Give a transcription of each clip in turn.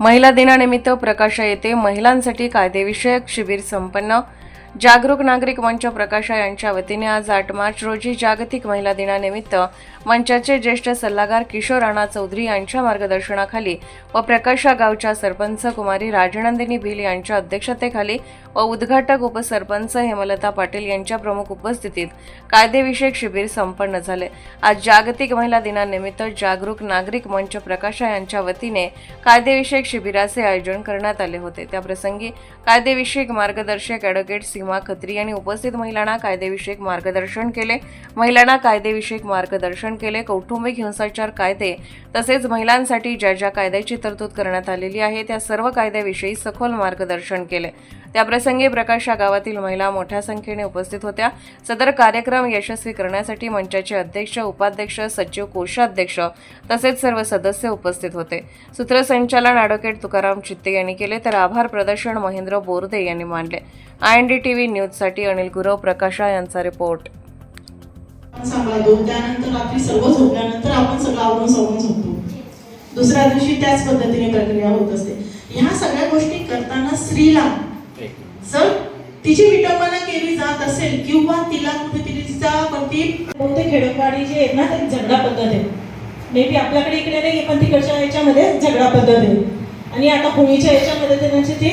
महिला दिनानिमित्त प्रकाशा येथे महिलांसाठी कायदेविषयक शिबिर संपन्न. जागरूक नागरिक मंच प्रकाशा यांच्या वतीने आज आठ मार्च रोजी जागतिक महिला दिनानिमित्त मंचाचे ज्येष्ठ सल्लागार किशोर राणा चौधरी यांच्या मार्गदर्शनाखाली व प्रकाशा गावच्या सरपंच कुमारी राजनंदिनी भिल यांच्या अध्यक्षतेखाली व उद्घाटक उपसरपंच हेमलता पाटील यांच्या प्रमुख उपस्थितीत कायदेविषयक शिबिर संपन्न झाले. आज जागतिक महिला दिनानिमित्त जागरूक नागरिक मंच प्रकाशा यांच्या वतीने कायदेविषयक शिबिराचे आयोजन करण्यात आले होते. त्याप्रसंगी कायदेविषयक मार्गदर्शक ॲडव्होकेट सीमा खत्री यांनी उपस्थित महिलांना कायदेविषयक मार्गदर्शन केले. महिलांना कायदेविषयक मार्गदर्शन केले. कौटुंबिक हिंसाचार कायदे तसेच महिलांसाठी ज्या ज्या कायद्याची तरतूद करण्यात आलेली आहे त्या सर्व कायद्याविषयी सखोल मार्गदर्शन केले. त्याप्रसंगी प्रकाश या गावातील महिला मोठ्या संख्येने उपस्थित होत्या. सदर कार्यक्रम यशस्वी करण्यासाठी मंचाचे अध्यक्ष उपाध्यक्ष सचिव कोषाध्यक्ष तसेच सर्व सदस्य उपस्थित होते. सूत्रसंचालन ॲडव्होकेट तुकाराम चित्ते यांनी केले तर आभार प्रदर्शन महेंद्र बोरदे यांनी मानले. I N D T V न्यूजसाठी अनिल गुरव प्रकाशा यांचा रिपोर्ट. आपण दोन त्यानंतर रात्री सर्व झोपल्यानंतर आपण सगळं आवरून सावरून झोपतो. दुसऱ्या दिवशी त्याच पद्धतीने प्रक्रिया होत असते. ह्या सगळ्या गोष्टी करताना स्त्रीला तिची विटंबना केली जात असेल किंवा तिला कुठेतरी तिचा वरती कोणते खेडोपाडी जे आहेत ना ते झगडा पद्धत आहे. मे बी आपल्याकडे इकडे नाही पण तिकडच्या याच्यामध्ये झगडा पद्धत आहे. आणि आता होळीच्या याच्यामध्ये त्यांचे ते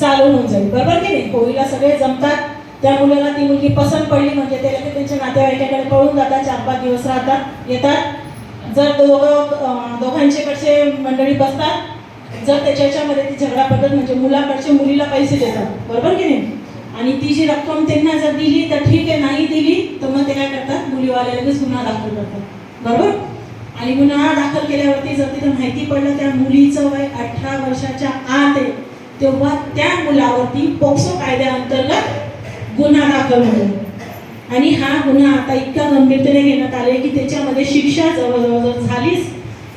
चालू होऊन जाईल. बरोबर की नाही? होळीला सगळे जमतात. त्या मुलाला ती मुलगी पसंत पडली म्हणजे ते लगेच त्यांच्या नातेवाईकाकडे पळून जातात चार पाच दिवस राहतात येतात. जर दोघं दोघांच्याकडचे मंडळी बसतात जर त्याच्या याच्यामध्ये ती झगडा पद्धत म्हणजे मुलाकडचे मुलीला पैसे देतात. बरोबर की नाही? आणि ती जी रक्कम त्यांना जर दिली तर ठीक आहे नाही दिली तर मग ते काय करतात? मुलीवाले लगेच गुन्हा दाखल करतात. बरोबर? आणि गुन्हा दाखल केल्यावरती जर तिथं माहिती पडलं त्या मुलीचं वय अठरा वर्षाच्या आत आहे तेव्हा त्या मुलावरती पोक्सो कायद्याअंतर्गत गुन्हा दाखल होतो. आणि हा गुन्हा आता इतका गंभीरतेने घेण्यात आले की त्याच्यामध्ये शिक्षा जवळजवळ जर झालीच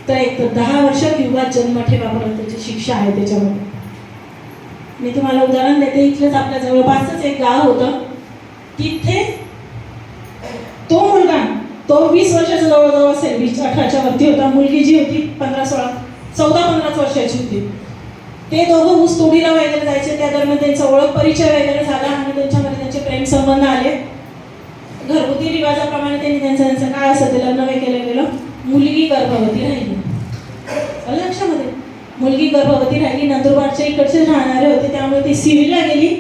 तर एक तर दहा वर्ष किंवा जन्मठेपापर्यंतची शिक्षा आहे त्याच्यामध्ये. मी तुम्हाला उदाहरण देते. इथलंच आपल्या जवळपासच एक गाव होतं. तिथे तो मुलगा तो वीस वर्षाचा जवळजवळ असेल वीस अठराच्या वरती होता. मुलगी जी होती पंधरा सोळा चौदा पंधराच वर्षाची होती. ते दोघं ऊस तोडीला वगैरे जायचे. त्या दरम्यान त्यांचा ओळख परिचय वगैरे झाला आणि त्यांच्यामध्ये त्यांचे प्रेम संबंध आले. घरगुती रिवाजाप्रमाणे त्यांनी त्यांचं त्यांचं काय असं ते लग्न वगैरे केलं गेलं. मुलगी गर्भवती राहिली. लक्षामध्ये. मुलगी गर्भवती राहिली नंदुरबारच्या इकडचे राहणारे होते त्यामुळे ती सिव्हिलला गेली.